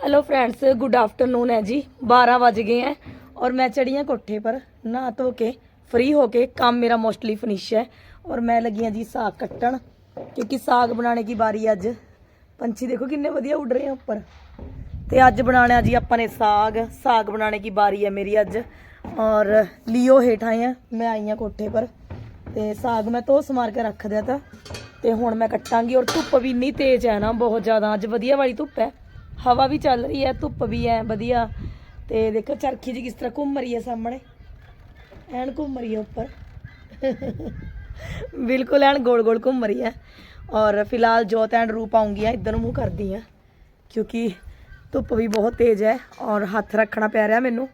Hello friends good afternoon है जी 12 बज गए हैं और मैं चढ़ी हूँ कोठे पर नहा धो के फ्री होके काम मेरा मोस्टली फिनिश है और मैं लगी हाँ जी साग कट्टन क्योंकि साग बनाने की बारी अज पंछी देखो कितने ਵਧੀਆ ਉੱਡ ਰਹੇ ਆ ਉੱਪਰ ਤੇ ਅੱਜ ਬਣਾਉਣਾ ਜੀ ਆਪਾਂ ਨੇ ਸਾਗ ਸਾਗ ਬਣਾਉਣੇ ਦੀ ਬਾਰੀ ਹੈ ਮੇਰੀ ਅੱਜ ਔਰ ਲਿਓ ਹੇਠ ਆਏ ਆ ਮੈਂ ਆਈ ਆ ਕੋਠੇ ਪਰ ਤੇ ਸਾਗ ਮੈਂ ਧੋ ਸਮਾਰ ਕੇ ਰੱਖ ਦਿਆ ਤਾ ਤੇ ਹੁਣ ਮੈਂ ਕੱਟਾਂਗੀ ਔਰ ਧੁੱਪ ਵੀ ਇੰਨੀ ਤੇਜ਼ ਹੈ ਨਾ ਬਹੁਤ ਜ਼ਿਆਦਾ ਅੱਜ ਵਧੀਆ ਵਾਲੀ ਧੁੱਪ ਹੈ ਹਵਾ ਵੀ ਚੱਲ ਰਹੀ ਹੈ, ਧੁੱਪ ਵੀ ਹੈ, ਵਧੀਆ। ਤੇ ਦੇਖੋ ਚਰਖੀ ਜੀ ਕਿਸ ਤਰ੍ਹਾਂ ਘੁੰਮ ਰਹੀ ਹੈ ਸਾਹਮਣੇ। ਐਨ ਘੁੰਮ ਰਹੀ ਹੈ ਉੱਪਰ। ਬਿਲਕੁਲ ਐਨ ਗੋਲ ਗੋਲ ਘੁੰਮ ਰਹੀ ਹੈ। ਔਰ ਫਿਲਹਾਲ ਜੋਤ ਐਂਡ ਰੂਪ ਆਉਂਗੀ ਆ, ਇੱਧਰ ਨੂੰ ਮੂੰਹ ਕਰਦੀ ਆ, ਕਿਉਂਕਿ ਧੁੱਪ ਵੀ ਬਹੁਤ ਤੇਜ਼ ਹੈ ਔਰ ਹੱਥ ਰੱਖਣਾ ਪੈ ਰਿਹਾ ਮੈਨੂੰ।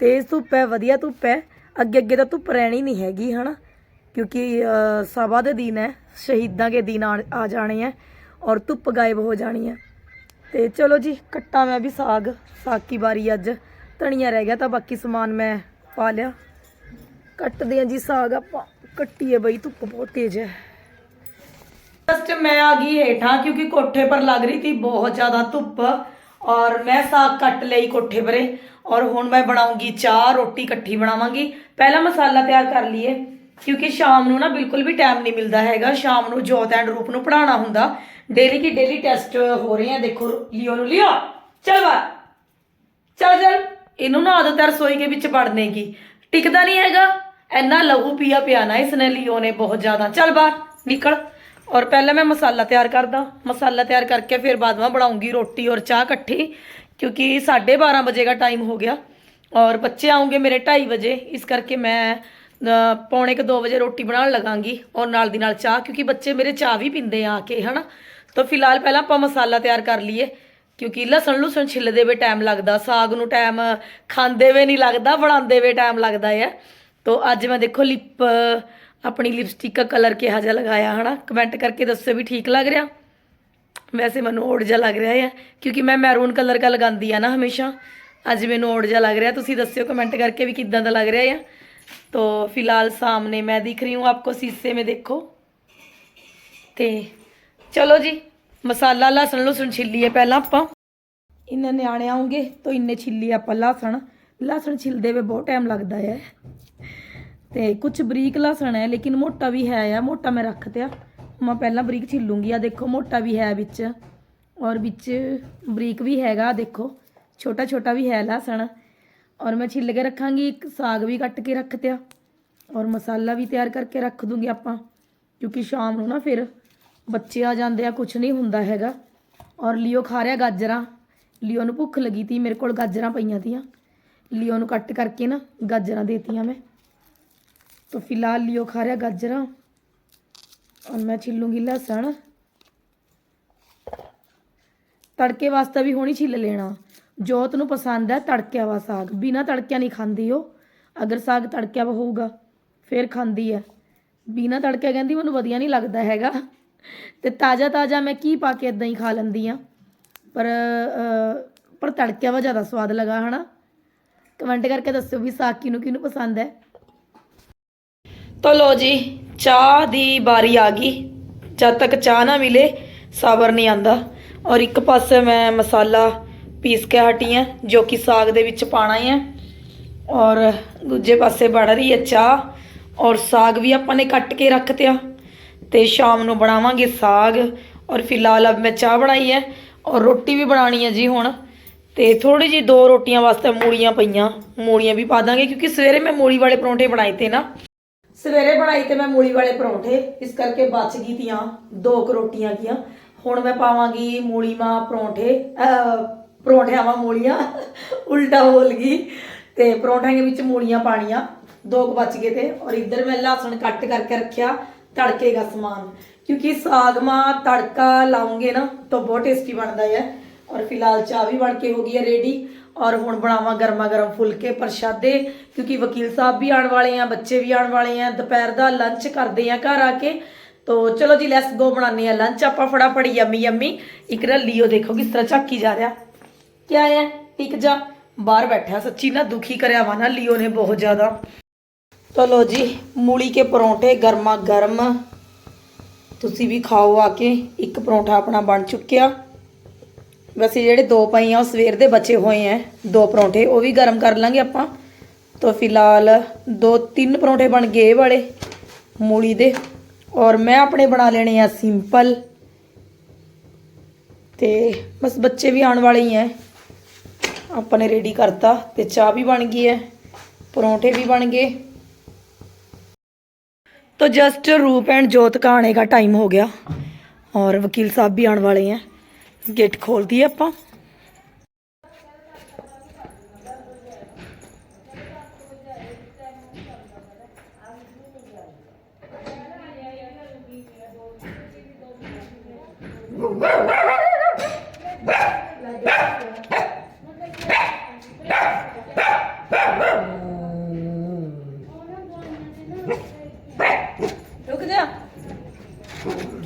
ਤੇਜ਼ ਧੁੱਪ ਹੈ, ਵਧੀਆ ਧੁੱਪ ਹੈ। ਅੱਗੇ ਅੱਗੇ ਤਾਂ ਧੁੱਪ ਰਹਿਣੀ ਨਹੀਂ ਹੈਗੀ, ਹਨਾ? ਕਿਉਂਕਿ ਸਭਾ ਦੇ ਦਿਨ ਹੈ, ਸ਼ਹੀਦਾਂ ਦੇ ਦਿਨ ਆ ਆ ਜਾਣੇ ਹੈ ਔਰ ਧੁੱਪ ਗਾਇਬ ਹੋ ਜਾਣੀ ਹੈ। ਤੇ ਚਲੋ ਜੀ ਕੱਟਾਂ ਮੈਂ ਵੀ ਸਾਗ ਸਾਗ ਕੀ ਵਾਰੀ ਅੱਜ ਧਨੀਆ ਰਹਿ ਗਿਆ ਤਾਂ ਬਾਕੀ ਸਮਾਨ ਮੈਂ ਪਾ ਲਿਆ ਕੱਟਦੇ ਆ ਜੀ ਸਾਗ ਆਪਾਂ ਕੱਟੀਏ ਬਈ ਧੁੱਪ ਬਹੁਤ ਤੇਜ਼ ਹੈ जस्ट मैं आ गई हेठा क्योंकि कोठे पर लग रही थी बहुत ज्यादा धुप और मैं साग कट ਲਈ ਕੋਠੇ ਪਰੇ ਔਰ ਹੁਣ ਮੈਂ ਬਣਾਉਂਗੀ ਚਾਹ ਰੋਟੀ ਇਕੱਠੀ ਬਣਾਵਾਂਗੀ ਪਹਿਲਾਂ ਮਸਾਲਾ ਤਿਆਰ ਕਰ ਲਈਏ ਕਿਉਂਕਿ ਸ਼ਾਮ ਨੂੰ ਨਾ ਬਿਲਕੁਲ ਵੀ ਟਾਈਮ ਨਹੀਂ ਮਿਲਦਾ ਹੈਗਾ। ਸ਼ਾਮ ਨੂੰ ਜੋਤ ਐਂਡ ਰੂਪ ਨੂੰ ਪੜਾਉਣਾ ਹੁੰਦਾ। ਡੇਲੀ ਕੀ ਡੇਲੀ ਟੈਸਟ ਹੋ ਰਹੇ ਆ ਦੇਖੋ, ਲਿਓ ਨੂੰ ਲਿਓ। ਚਲ ਬਾਹਰ ਚੱਲ ਚੱਲ। ਇਹਨੂੰ ਨਾ ਆਦਤ ਹੈ ਰਸੋਈ ਦੇ ਵਿੱਚ ਵੜਨੇ ਕੀ ਟਿਕਦਾ ਨਹੀਂ ਹੈਗਾ। ਇੰਨਾ ਲਹੂ ਪੀਆ ਪਿਆ ਨਾ ਇਸਨੇ, ਲਿਓ ਨੇ ਬਹੁਤ ਜ਼ਿਆਦਾ। ਚੱਲ ਬਾਹਰ, ਨਿਕਲ। ਔਰ ਪਹਿਲਾਂ ਮੈਂ ਮਸਾਲਾ ਤਿਆਰ ਕਰਦਾ। ਮਸਾਲਾ ਤਿਆਰ ਕਰਕੇ ਫਿਰ ਬਾਅਦ ਵਿੱਚ ਬਣਾਉਂਗੀ ਰੋਟੀ ਔਰ ਚਾਹ ਇਕੱਠੀ। ਕਿਉਂਕਿ 12:30 ਵਜੇ ਦਾ ਟਾਈਮ ਹੋ ਗਿਆ। ਔਰ ਬੱਚੇ ਆਉਂਗੇ ਮੇਰੇ 2:30 ਵਜੇ। ਇਸ ਕਰਕੇ ਮੈਂ ਪੌਣੇ ਕ 2 ਵਜੇ ਰੋਟੀ ਬਣਾਉਣ ਲਗਾਂਗੀ ਔਰ ਨਾਲ ਦੀ ਨਾਲ ਚਾਹ, ਕਿਉਂਕਿ ਬੱਚੇ ਮੇਰੇ ਚਾਹ ਵੀ ਪੀਂਦੇ ਆ ਕੇ, ਹਨਾ? ਤਾਂ ਫਿਲਹਾਲ ਪਹਿਲਾਂ ਆਪਾਂ ਮਸਾਲਾ ਤਿਆਰ ਕਰ ਲਈਏ, ਕਿਉਂਕਿ ਲਸਣ ਲੁਸਣ ਛਿੱਲਦੇ ਵੇ ਟਾਈਮ ਲੱਗਦਾ, ਸਾਗ ਨੂੰ ਟਾਈਮ ਖਾਂਦੇ ਵੇ ਨਹੀਂ ਲੱਗਦਾ, ਬਣਾਉਂਦੇ ਵੇ ਟਾਈਮ ਲੱਗਦਾ ਹੈ ਤਾਂ ਅੱਜ ਮੈਂ ਦੇਖੋ ਲਿਪ ਆਪਣੀ ਲਿਪਸਟਿਕ ਦਾ ਕਲਰ ਕਿਹਾ ਜਿਹਾ ਲਗਾਇਆ, ਹਨਾ? ਕਮੈਂਟ ਕਰਕੇ ਦੱਸੋ ਵੀ ਠੀਕ ਲੱਗ ਰਿਹਾ? ਵੈਸੇ ਮੈਨੂੰ ਓੜ ਜਿਹਾ ਲੱਗ ਰਿਹਾ ਹੈ ਕਿਉਂਕਿ ਮੈਂ ਮੈਰੂਨ ਕਲਰ ਦਾ ਲਗਾਉਂਦੀ ਆ ਨਾ ਹਮੇਸ਼ਾ। ਅੱਜ ਮੈਨੂੰ ਓੜ ਜਿਹਾ ਲੱਗ ਰਿਹਾ, ਤੁਸੀਂ ਦੱਸਿਓ ਕਮੈਂਟ ਕਰਕੇ ਵੀ ਕਿੱਦਾਂ ਦਾ ਲੱਗ ਰਿਹਾ ਹੈ तो फिलहाल सामने मैं दिख रही हूँ आपको शीशे में देखो ਤੇ ਚਲੋ ਜੀ ਮਸਾਲਾ ਲਸਣ ਲੁਸਣ ਛਿੱਲੀਏ ਪਹਿਲਾਂ ਆਪਾਂ ਇੰਨੇ ਨਿਆਣੇ ਆਉਂਗੇ ਤਾਂ ਇੰਨੇ ਛਿੱਲੀ ਆਪਾਂ ਲਸਣ ਲਸਣ ਛਿਲਦੇ ਵੇ ਬਹੁਤ ਟਾਈਮ ਲੱਗਦਾ ਹੈ ਤੇ ਕੁਝ ਬਰੀਕ ਲਸਣ ਹੈ ਲੇਕਿਨ ਮੋਟਾ ਵੀ ਹੈ ਆ ਮੋਟਾ ਮੈਂ ਰੱਖ ਤਿਆ ਮੈਂ ਪਹਿਲਾਂ ਬਰੀਕ ਛਿੱਲੂੰਗੀ ਆ ਦੇਖੋ ਮੋਟਾ ਵੀ ਹੈ ਵਿੱਚ ਔਰ ਵਿੱਚ ਬਰੀਕ ਵੀ ਹੈਗਾ ਦੇਖੋ ਛੋਟਾ ਛੋਟਾ ਵੀ ਹੈ ਲਸਣ ਔਰ ਮੈਂ ਛਿੱਲ ਕੇ ਰੱਖਾਂਗੀ, ਇੱਕ ਸਾਗ ਵੀ ਕੱਟ ਕੇ ਰੱਖ ਤਿਆ। ਔਰ ਮਸਾਲਾ ਵੀ ਤਿਆਰ ਕਰਕੇ ਰੱਖ ਦੂੰਗੀ ਆਪਾਂ, ਕਿਉਂਕਿ ਸ਼ਾਮ ਨੂੰ ਨਾ ਫਿਰ ਬੱਚੇ ਆ ਜਾਂਦੇ ਆ ਕੁਝ ਨਹੀਂ ਹੁੰਦਾ ਹੈਗਾ। ਔਰ ਲਿਓ ਖਾ ਰਿਆ ਗਾਜਰਾਂ। ਲਿਓ ਨੂੰ ਭੁੱਖ ਲੱਗੀ ਤੀ, ਮੇਰੇ ਕੋਲ ਗਾਜਰਾਂ ਪਈਆਂ ਤੀਆਂ। ਲਿਓ ਨੂੰ ਕੱਟ ਕਰਕੇ ਨਾ ਗਾਜਰਾਂ ਦੇਤੀਆਂ ਮੈਂ। ਤੋ ਫਿਲਹਾਲ ਲਿਓ ਖਾ ਰਿਆ ਗਾਜਰਾਂ। ਔਰ ਮੈਂ ਛਿੱਲੂੰਗੀ ਲਸਣ। ਤੜਕੇ ਵਾਸਤੇ ਵੀ ਹੋਣੀ ਛਿੱਲ ਲੈਣਾ। ਜੋਤ ਨੂੰ ਪਸੰਦ ਹੈ ਤੜਕਿਆ ਵਾ ਸਾਗ। ਬਿਨਾ ਤੜਕਿਆ ਨਹੀਂ ਖਾਂਦੀ ਉਹ। ਅਗਰ ਸਾਗ ਤੜਕਿਆ ਵਾ ਹੋਊਗਾ, ਫਿਰ ਖਾਂਦੀ ਹੈ। ਬਿਨਾ ਤੜਕਿਆ ਕਹਿੰਦੀ ਮੈਨੂੰ ਵਧੀਆ ਨਹੀਂ ਲੱਗਦਾ ਹੈਗਾ। ਤੇ ਤਾਜ਼ਾ ਤਾਜ਼ਾ ਮੈਂ ਕੀ ਪਾ ਕੇ ਇਦਾਂ ਹੀ ਖਾ ਲੈਂਦੀ ਆ ਪਰ ਪਰ ਤੜਕਿਆ ਵਾ ਜ਼ਿਆਦਾ ਸਵਾਦ ਲੱਗਾ, ਹਨਾ? ਕਮੈਂਟ ਕਰਕੇ ਦੱਸਿਓ ਵੀ ਸਾਗ ਕਿਹਨੂੰ ਕਿਹਨੂੰ ਪਸੰਦ ਹੈ। ਤੋ ਲੋ ਜੀ, ਚਾਹ ਦੀ ਬਾਰੀ ਆ ਗਈ। ਜਦ ਤੱਕ ਚਾਹ ਨਾ ਮਿਲੇ, ਸਾਬਰ ਨਹੀਂ ਆਂਦਾ ਔਰ ਇੱਕ ਪਾਸੇ ਮੈਂ ਮਸਾਲਾ ਪੀਸ ਕੇ ਹਟੀ ਹਾਂ ਜੋ ਕਿ ਸਾਗ ਦੇ ਵਿੱਚ ਪਾਣਾ ਹੈ ਔਰ ਦੂਜੇ ਪਾਸੇ ਬਣ ਰਹੀ ਹੈ ਚਾਹ, ਔਰ ਸਾਗ ਵੀ ਆਪਾਂ ਨੇ ਕੱਟ ਕੇ ਰੱਖ ਤਿਆ। ਤੇ ਸ਼ਾਮ ਨੂੰ ਬਣਾਵਾਂਗੇ ਸਾਗ, ਔਰ ਫਿਲਹਾਲ ਅਬ ਮੈਂ ਚਾਹ ਬਣਾਈ ਹੈ, ਔਰ ਰੋਟੀ ਵੀ ਬਣਾਣੀ ਹੈ ਜੀ ਹੁਣ। ਤੇ ਥੋੜੀ ਜੀ ਦੋ ਰੋਟੀਆਂ ਵਾਸਤੇ ਮੂਲੀਆਂ ਪਈਆਂ, ਮੂਲੀਆਂ ਵੀ ਪਾ ਦਾਂਗੇ, ਕਿਉਂਕਿ ਸਵੇਰੇ ਮੈਂ ਮੂਲੀ ਵਾਲੇ ਪਰੌਂਠੇ ਬਣਾਏ ਤੇ ਨਾ। ਸਵੇਰੇ ਬਣਾਈ ਤੇ ਮੈਂ ਮੂਲੀ ਵਾਲੇ ਪਰੌਂਠੇ, ਇਸ ਕਰਕੇ ਬਚ ਗਈ ਤੀਆਂ, ਦੋ ਕੁ ਰੋਟੀਆਂ ਕੀਆਂ ਹੁਣ ਮੈਂ ਪਾਵਾਂਗੀ ਮੂਲੀ ਮਾਂ ਪਰੌਂਠੇ ਅਹ, ਪਰੌਂਠਿਆਂ ਵਾਂ ਮੂਲੀਆਂ ਉਲਟਾ ਬੋਲ ਗਈ ਤੇ ਪਰੌਂਠਿਆਂ ਦੇ ਵਿੱਚ ਮੂਲੀਆਂ ਪਾਣੀਆਂ ਦੋ ਕੁ ਬਚ ਗਏ ਤੇ ਔਰ ਇੱਧਰ ਮੈਂ ਲਸਣ ਕੱਟ ਕਰਕੇ ਰੱਖਿਆ ਤੜਕੇ ਦਾ ਸਮਾਨ। ਕਿਉਂਕਿ ਸਾਗ ਮਾਂ ਤੜਕਾ ਲਾਉਂਗੇ ਨਾ ਤਾਂ ਬਹੁਤ ਟੇਸਟੀ ਬਣਦਾ ਹੈ। ਔਰ ਫਿਲਹਾਲ ਚਾਹ ਵੀ ਬਣ ਕੇ ਹੋ ਗਈ ਹੈ ਰੈਡੀ ਔਰ ਹੁਣ ਬਣਾਵਾਂ ਗਰਮਾ ਗਰਮ ਫੁਲਕੇ ਪ੍ਰਸ਼ਾਦੇ ਕਿਉਂਕਿ ਵਕੀਲ ਸਾਹਿਬ ਵੀ ਆਉਣ ਵਾਲੇ ਆ ਬੱਚੇ ਵੀ ਆਉਣ ਵਾਲੇ ਆ ਦੁਪਹਿਰ ਦਾ ਲੰਚ ਕਰਦੇ ਆ ਘਰ ਆ ਕੇ। ਤੋ ਚਲੋ ਜੀ ਲੈਟਸ ਗੋ ਬਣਾਉਂਦੇ ਆ ਲੰਚ ਆਪਾਂ ਫਟਾਫਟ ਯੰਮੀ ਯੰਮੀ ਇੱਕ ਨਾ ਦੇਖੋ ਕਿਸ ਤਰ੍ਹਾਂ ਝਾਕੀ ਜਾ ਰਿਹਾ। ਕੀ ਹੈ ਟਿਕ ਜਾ। ਬਾਹਰ ਬੈਠਾ ਸੱਚੀ ਨਾ ਦੁਖੀ ਕਰਿਆ ਵਾ ਨਾ ਲਿਓ ਨੇ ਬਹੁਤ ਜ਼ਿਆਦਾ। ਚਲੋ ਜੀ, ਮੂਲੀ ਕੇ ਪਰੌਂਠੇ ਗਰਮਾ ਗਰਮ। ਤੁਸੀਂ ਵੀ ਖਾਓ ਆ ਕੇ, ਇੱਕ ਪਰੌਂਠਾ ਆਪਣਾ ਬਣ ਚੁੱਕਿਆ। ਵੈਸੇ ਜਿਹੜੇ ਦੋ ਪਈ ਆ, ਉਹ ਸਵੇਰ ਦੇ ਬਚੇ ਹੋਏ ਆ ਦੋ ਪਰੌਂਠੇ, ਉਹ ਵੀ ਗਰਮ ਕਰ ਲਾਂਗੇ ਆਪਾਂ। ਤਾਂ ਫਿਲਹਾਲ ਦੋ ਤਿੰਨ ਪਰੌਂਠੇ ਬਣ ਗਏ ਵਾਲੇ, ਮੂਲੀ ਦੇ। ਔਰ ਮੈਂ ਆਪਣੇ ਬਣਾ ਲੈਣੇ ਆ ਸਿੰਪਲ। ਤੇ ਬਸ ਬੱਚੇ ਵੀ ਆਉਣ ਵਾਲੇ ਹੀ ਐ। ਆਪਾਂ ਨੇ ਰੈਡੀ ਕਰਤਾ ਤੇ ਚਾਹ ਵੀ ਬਣ ਗਈ ਹੈ ਪਰੌਂਠੇ भी बन गए तो जस्ट रूप एंड जोत का आने का टाइम हो गया और वकील साहब भी आने वाले हैं गेट खोल दिए ਆਪਾਂ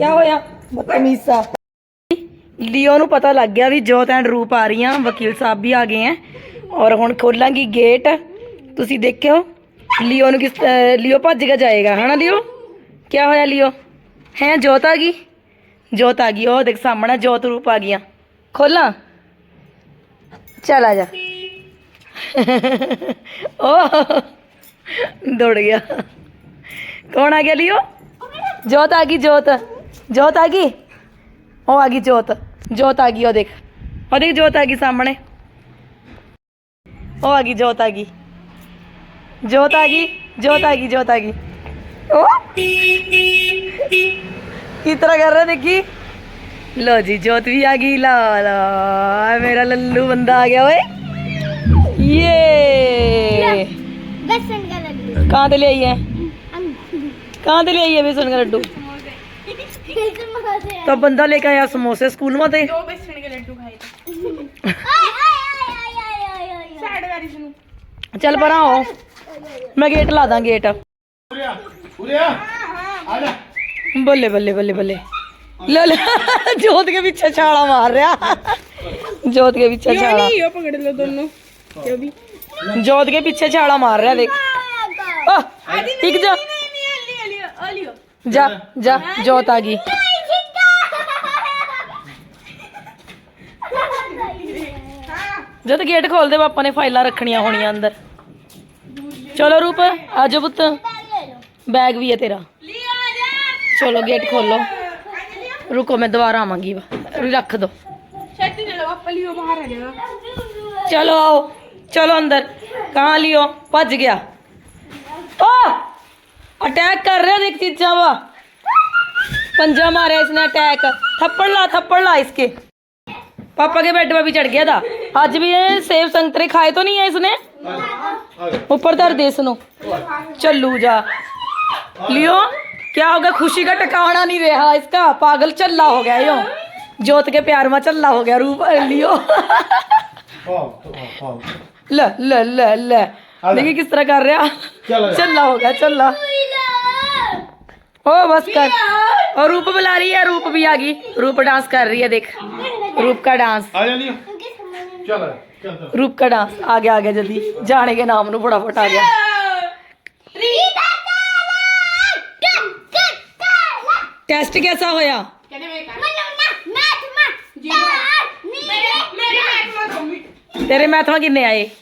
ਕੀ ਹੋਇਆ? ਬਦਤਮੀਜ਼। ਸਾ ਲਿਓ ਨੂੰ ਪਤਾ ਲੱਗ ਗਿਆ ਵੀ ਜੋਤ ਐਂਡ ਰੂਪ ਆ ਰਹੀਆਂ, ਵਕੀਲ ਸਾਹਿਬ ਵੀ ਆ ਗਏ ਹੈ ਔਰ ਹੁਣ ਖੋਲਾਂਗੀ ਗੇਟ। ਤੁਸੀਂ ਦੇਖਿਓ, ਲਿਓ ਨੂੰ ਕਿਸ, ਅਹ, ਲਿਓ ਭੱਜ ਕੇ ਜਾਏਗਾ, ਹਨਾ ਲਿਓ? ਕੀ ਹੋਇਆ ਲਿਓ? ਹੈ, ਜੋਤ ਆ ਗਈ? ਜੋਤ ਆ ਗਈ, ਉਹ ਦੇਖ ਸਾਹਮਣੇ ਜੋਤ ਰੂਪ ਆ ਗਈਆਂ। ਖੋਲਾਂ? ਚੱਲ ਆ ਜਾ। ਓ, ਦੌੜ ਗਿਆ। ਕੌਣ ਆ ਗਿਆ ਲਿਓ? ਜੋਤ ਆ ਗਈ, ਜੋਤ। ਜੋਤ ਆ ਗਈ ਉਹ ਆ ਗਈ ਜੋਤ ਜੋਤ ਆ ਗਈ ਉਹ ਦੇਖ ਉਹ ਦੇਖ ਜੋਤ ਆ ਗਈ ਸਾਹਮਣੇ ਉਹ ਆ ਗਈ ਜੋਤ ਆ ਗਈ ਜੋਤ ਆ ਗਈ ਜੋਤ ਆ ਗਈ ਜੋਤ ਆ ਗਈ ਉਹ ਕਿਸ ਤਰ੍ਹਾਂ ਕਰ ਰਿਹਾ ਦੇਖੀ ਲੋ ਜੀ ਜੋਤ ਵੀ ਆ ਗਈ ਲਾ ਲਾ ਮੇਰਾ ਲੱਲੂ ਬੰਦਾ ਆ ਗਿਆ ਓਏ ये बेसन का लड्डू कहाँ से ले आई है कहाँ से ले आई है बेसन का लड्डू आय तो बंदा लेके आया समोसे स्कूल में थे आय आय आय चल पर आओ मैं गेट ला दा गेट बल्ले बल्ले बल्ले बल्ले ले ले जोत के पीछे छाला मार रहा जोत के पीछे छाला यो पकड़ लो दोनों यो भी जोत के पीछे छाला मार रहा देख आह, एक जा ਜਾ ਜਾ ਜੋਤ ਆ ਗਈ। ਜਦ ਗੇਟ ਖੋਲਦੇ ਪਾਪਾ ਨੇ ਫਾਈਲਾਂ ਰੱਖਣੀਆਂ ਹੋਣੀਆਂ ਅੰਦਰ। ਚਲੋ ਰੂਪ ਆਜੋ ਪੁੱਤ। ਬੈਗ ਵੀ ਹੈ ਤੇਰਾ। ਚਲੋ ਗੇਟ ਖੋਲੋ। ਰੁਕੋ ਮੈਂ ਦੁਬਾਰਾ ਆਵਾਂਗੀ ਵਾ। ਰੱਖ ਦੋ। ਛੇਤੀ ਲੈ ਲਓ ਲਿਓ ਬਾਹਰ ਆ ਜਾਓ। ਚਲੋ ਆਓ। ਚਲੋ ਅੰਦਰ। ਕਹਾਂ ਲਿਓ। ਭੱਜ ਗਿਆ। ਓ! अटैक कर रहे देख चीजा वा पंजा मारा इसने अटैक थप्पड़ ला थप्पड़ ला इसके। पापा के बेड पे भी चढ़ गया था। आज भी ये सेब संतरे खाए तो नहीं है इसने? ऊपर धर दे इसनो। चलू जा। लियो क्या हो गया? खुशी का टकाना नहीं रहा इसका। पागल चल्ला हो गया यो। जोत के प्यार में चल्ला हो गया रूप। लियो। ल ले ले ले। देखिए किस तरह कर रहा चल्ला हो गया चल्ला ओ बस कर और रूप बुला रही है रूप भी आ गई रूप डांस कर रही है देख रूप का डांस ਆ ਜਾ ਲਿਓ ਚਲ ਚੱਲ ਚੱਲ रूप का डांस आ गया आ गया जल्दी जाने के नाम नु फटाफट आ गया टेस्ट कैसा होया कहने में का मैथ जी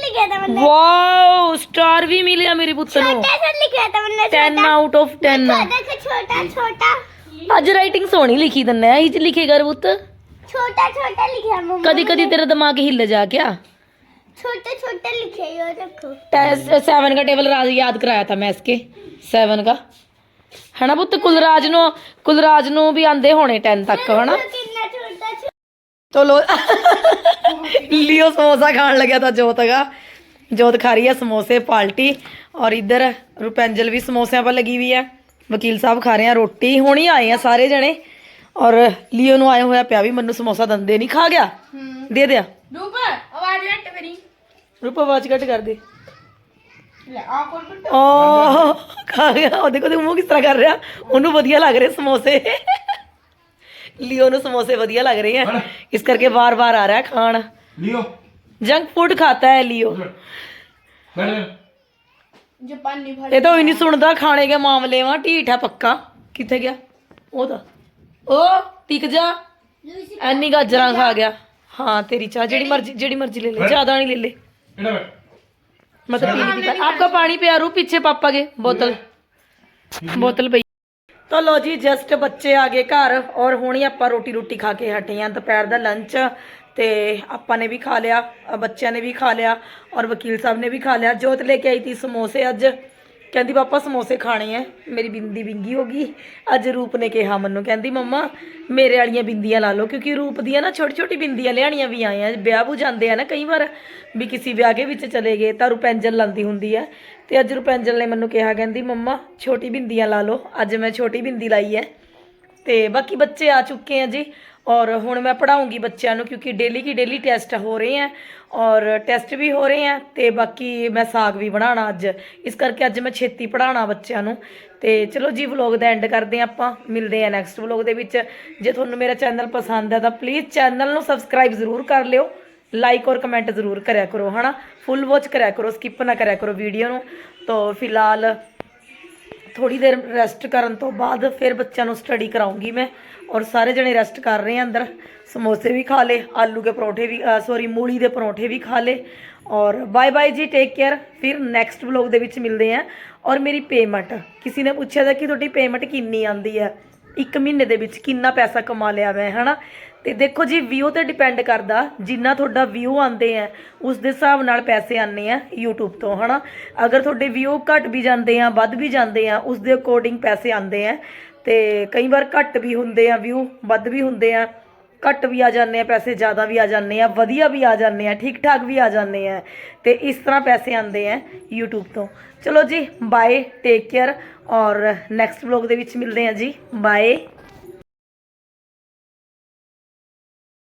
ਸਟਾਰ ਵੀ ਮਿਲਿਆ ਮੇਰੇ ਪੁੱਤ ਨੂੰ ਛੋਟਾ ਸਰ ਲਿਖਿਆ ਤਾਂ ਬੰਨੇ 10 ਆਊਟ ਆਫ 10 ਛੋਟਾ ਛੋਟਾ ਅੱਜ ਰਾਈਟਿੰਗ ਸੋਹਣੀ ਲਿਖੀ ਦੰਨੇ ਇਹ ਚ ਲਿਖੇਗਾ ਪੁੱਤ ਛੋਟਾ ਛੋਟਾ ਲਿਖਿਆ ਮੰਮਾ ਕਦੀ ਕਦੀ ਤੇਰਾ ਦਿਮਾਗ ਹਿੱਲ ਜਾ ਗਿਆ छोटे छोटे लिखे हो रखो सेवन का टेबल राज याद कराया था मैं इसके सेवन का है ना पुत कुलराज नो कुलराज नो भी आंदे होने टेन तक है ਤੋ ਲੋ ਲਿਓ ਸਮੋਸਾ ਖਾਣ ਲੱਗਿਆ ਤਾਂ ਜੋਤ ਹੈਗਾ। ਜੋਤ ਖਾ ਰਹੀ ਹੈ ਸਮੋਸੇ ਪਾਲਟੀ ਔਰ ਇਧਰ ਰੁਪੈਂਜਲ ਵੀ ਸਮੋਸਿਆਂ 'ਪਰ ਲੱਗੀ ਹੋਈ ਹੈ। ਵਕੀਲ ਸਾਹਿਬ ਖਾ ਰਹੇ ਆ ਰੋਟੀ ਹੁਣੀ ਆਏ ਆ ਸਾਰੇ ਜਣੇ। ਔਰ ਲਿਓ ਨੂੰ ਆਇਆ ਹੋਇਆ ਪਿਆ ਵੀ ਮੈਨੂੰ ਸਮੋਸਾ ਦੰਦੇ ਨਹੀਂ ਖਾ ਗਿਆ? ਦੇ ਦਿਆ। ਰੂਪ ਆਵਾਜ਼ ਘੱਟ ਕਰੀ। ਰੂਪ ਆਵਾਜ਼ ਘੱਟ ਕਰ ਦੇ। ਲੈ ਆ ਕੋਲ ਬਿੱਟਾ ਓ ਖਾ ਗਿਆ। ਉਹ ਦੇਖੋ ਮੂੰਹ ਕਿਸ ਤਰ੍ਹਾਂ ਕਰ ਰਿਹਾ? ਉਹਨੂੰ ਵਧੀਆ ਲੱਗ ਰਹੇ ਸਮੋਸੇ। ਲਿਓ ਨੂੰ ਸਮੋਸੇ ਵਧੀਆ ਲੱਗ ਰਹੇ ਆ ਇਸ ਕਰਕੇ ਵਾਰ-ਵਾਰ ਆ ਰਿਹਾ ਹੈ ਖਾਣ लियो ਜੰਕ ਫੂਡ खाता है लियो बैठ ਜਾਪਾਨੀ ਭਾਈ ਇਹ ਤਾਂ ਹੀ ਨਹੀਂ ਸੁਣਦਾ ਖਾਣੇ ਦੇ ਮਾਮਲੇ ਵਾਂ ਢੀਠ ਆ ਪੱਕਾ ਕਿੱਥੇ ਗਿਆ ਉਹ ਤਾਂ ਉਹ ਟਿਕ ਜਾ ਐਨੀ ਗਾਜਰਾਂ ਖਾ ਗਿਆ ਹਾਂ ਤੇਰੀ ਚਾਹ ਜਿਹੜੀ ਮਰਜ਼ੀ ਜਿਹੜੀ ਮਰਜ਼ੀ ਲੈ ਲੈ ਜ਼ਿਆਦਾ ਨਹੀਂ ਲੈ ਲੈ इधर बैठ मतलब पीने की तरह आपका पानी पे रू पीछे पापा के बोतल बोतल पई ਤਾਂ ਲੋ ਜੀ ਜਸਟ ਬੱਚੇ ਆ ਗਏ ਘਰ ਔਰ ਹੁਣ ਹੀ ਆਪਾਂ ਰੋਟੀ ਰੋਟੀ ਖਾ ਕੇ ਹਟੇ ਆਂ ਦੁਪਹਿਰ ਦਾ ਲੰਚ ਤੇ ਆਪਾਂ ਨੇ ਵੀ ਖਾ ਲਿਆ ਬੱਚਿਆਂ ਨੇ ਵੀ ਖਾ ਲਿਆ ਔਰ ਵਕੀਲ ਸਾਹਿਬ ਨੇ ਵੀ ਖਾ ਲਿਆ। ਜੋਤ ਲੈ ਕੇ ਆਈ ਤੀ ਸਮੋਸੇ ਅੱਜ। ਕਹਿੰਦੀ, ਪਾਪਾ, ਸਮੋਸੇ ਖਾਣੇ ਐ। ਮੇਰੀ ਬਿੰਦੀ ਬਿੰਗੀ ਹੋ ਗਈ। ਅੱਜ ਰੂਪ ਨੇ ਕਿਹਾ ਮੈਨੂੰ, ਕਹਿੰਦੀ, ਮੰਮਾ, ਮੇਰੇ ਵਾਲੀਆਂ ਬਿੰਦੀਆਂ ਲਾ ਲਓ, ਕਿਉਂਕਿ ਰੂਪ ਦੀਆਂ ਨਾ ਛੋਟੀ ਛੋਟੀ ਬਿੰਦੀਆਂ ਲਿਆਣੀਆਂ ਵੀ ਆਏ ਆ ਵਿਆਹ ਬੂ ਜਾਂਦੇ ਆ ਨਾ ਕਈ ਵਾਰ, ਵੀ ਕਿਸੇ ਵਿਆਹ ਕੇ ਵਿੱਚ ਚਲੇ ਗਏ ਤਾਂ ਰੁਪੈਂਜਲ ਲਾਂਦੀ ਹੁੰਦੀ ਆ। ਤੇ ਅੱਜ ਰੁਪੈਂਜਲ ਨੇ ਮੈਨੂੰ ਕਿਹਾ, ਕਹਿੰਦੀ, ਮੰਮਾ, ਛੋਟੀ ਬਿੰਦੀਆਂ ਲਾ ਲਓ। ਅੱਜ ਮੈਂ ਛੋਟੀ ਬਿੰਦੀ ਲਾਈ ਹੈ ਤੇ ਬਾਕੀ ਬੱਚੇ ਆ ਚੁੱਕੇ ਆ ਜੀ। ਔਰ ਹੁਣ ਮੈਂ ਪੜਾਉਂਗੀ ਬੱਚਿਆਂ ਨੂੰ ਕਿਉਂਕਿ ਡੇਲੀ ਕੀ ਡੇਲੀ ਟੈਸਟ ਹੋ ਰਹੇ ਆ ਔਰ ਟੈਸਟ ਵੀ ਹੋ ਰਹੇ ਆ ਤੇ ਬਾਕੀ ਮੈਂ ਸਾਗ ਵੀ ਬਣਾਉਣਾ ਅੱਜ। ਇਸ ਕਰਕੇ ਅੱਜ ਮੈਂ ਛੇਤੀ ਪੜਾਉਣਾ ਬੱਚਿਆਂ ਨੂੰ। ਤੇ ਚਲੋ ਜੀ ਵਲੌਗ ਦਾ ਐਂਡ ਕਰਦੇ ਆ ਆਪਾਂ। ਮਿਲਦੇ ਆ ਨੈਕਸਟ ਵਲੌਗ ਦੇ ਵਿੱਚ। ਜੇ ਤੁਹਾਨੂੰ ਮੇਰਾ ਚੈਨਲ ਪਸੰਦ ਹੈ ਤਾਂ ਪਲੀਜ਼ ਚੈਨਲ ਨੂੰ ਸਬਸਕ੍ਰਾਈਬ ਜ਼ਰੂਰ ਕਰ ਲਿਓ। ਲਾਈਕ ਔਰ ਕਮੈਂਟ ਜ਼ਰੂਰ ਕਰਿਆ ਕਰੋ, ਹਨਾ? ਫੁੱਲ ਵਾਚ ਕਰਿਆ ਕਰੋ ਸਕਿਪ ਨਾ ਕਰਿਆ ਕਰੋ ਵੀਡੀਓ ਨੂੰ। ਤਾਂ ਫਿਲਹਾਲ ਥੋੜੀ ਦੇਰ ਰੈਸਟ ਕਰਨ ਤੋਂ ਬਾਅਦ ਫਿਰ ਬੱਚਿਆਂ ਨੂੰ ਸਟੱਡੀ ਕਰਾਉਂਗੀ ਮੈਂ ਔਰ ਸਾਰੇ ਜਣੇ ਰੈਸਟ ਕਰ ਰਹੇ ਆ ਅੰਦਰ। ਸਮੋਸੇ ਵੀ ਖਾ ਲੇ ਆਲੂ ਕੇ ਪਰੌਂਠੇ ਵੀ ਸੌਰੀ ਮੂਲੀ ਦੇ ਪਰੌਂਠੇ ਵੀ ਖਾ ਲੇ ਔਰ ਬਾਏ ਬਾਏ ਜੀ ਟੇਕ ਕੇਅਰ ਫਿਰ ਨੈਕਸਟ ਵਲੌਗ ਦੇ ਵਿੱਚ ਮਿਲਦੇ ਆ। ਔਰ ਮੇਰੀ ਪੇਮੈਂਟ ਕਿਸੇ ਨੇ ਪੁੱਛਿਆ ਤਾਂ ਕਿ ਤੁਹਾਡੀ ਪੇਮੈਂਟ ਕਿੰਨੀ ਆਂਦੀ ਹੈ? ਇੱਕ ਮਹੀਨੇ ਦੇ ਵਿੱਚ ਕਿੰਨਾ ਪੈਸਾ ਕਮਾ ਲਿਆ ਮੈਂ, ਹਨਾ? ਤੇ ਦੇਖੋ ਜੀ ਵਿਊ ਤੇ ਡਿਪੈਂਡ ਕਰਦਾ ਜਿੰਨਾ ਤੁਹਾਡਾ ਵਿਊ ਆਉਂਦੇ ਆ, ਉਸ ਦੇ ਹਿਸਾਬ ਨਾਲ ਪੈਸੇ ਆਉਂਦੇ ਆ YouTube ਤੋਂ, ਹਨਾ? ਅਗਰ ਤੁਹਾਡੇ ਵਿਊ ਘਟ ਵੀ ਜਾਂਦੇ ਆ, ਵੱਧ ਵੀ ਜਾਂਦੇ ਆ, ਉਸ ਦੇ ਅਕੋਰਡਿੰਗ ਪੈਸੇ ਆਉਂਦੇ ਆ। ਤੇ ਕਈ ਵਾਰ ਘੱਟ ਵੀ ਹੁੰਦੇ ਆ ਵਿਊ ਵੱਧ ਵੀ ਹੁੰਦੇ ਆ, ਘੱਟ ਵੀ ਆ ਜਾਂਦੇ ਆ, ਪੈਸੇ ਜ਼ਿਆਦਾ ਵੀ ਆ ਜਾਂਦੇ ਆ, ਵਧੀਆ ਵੀ ਆ ਜਾਂਦੇ ਆ ਠੀਕ ਠਾਕ ਵੀ ਆ ਜਾਂਦੇ ਆ। ਤੇ ਇਸ ਤਰ੍ਹਾਂ ਪੈਸੇ ਆਉਂਦੇ ਆ YouTube ਤੋਂ। ਚਲੋ ਜੀ ਬਾਏ ਟੇਕ ਕੇਅਰ ਔਰ ਨੈਕਸਟ ਵਲੌਗ ਦੇ ਵਿੱਚ ਮਿਲਦੇ ਆ ਜੀ। ਬਾਏ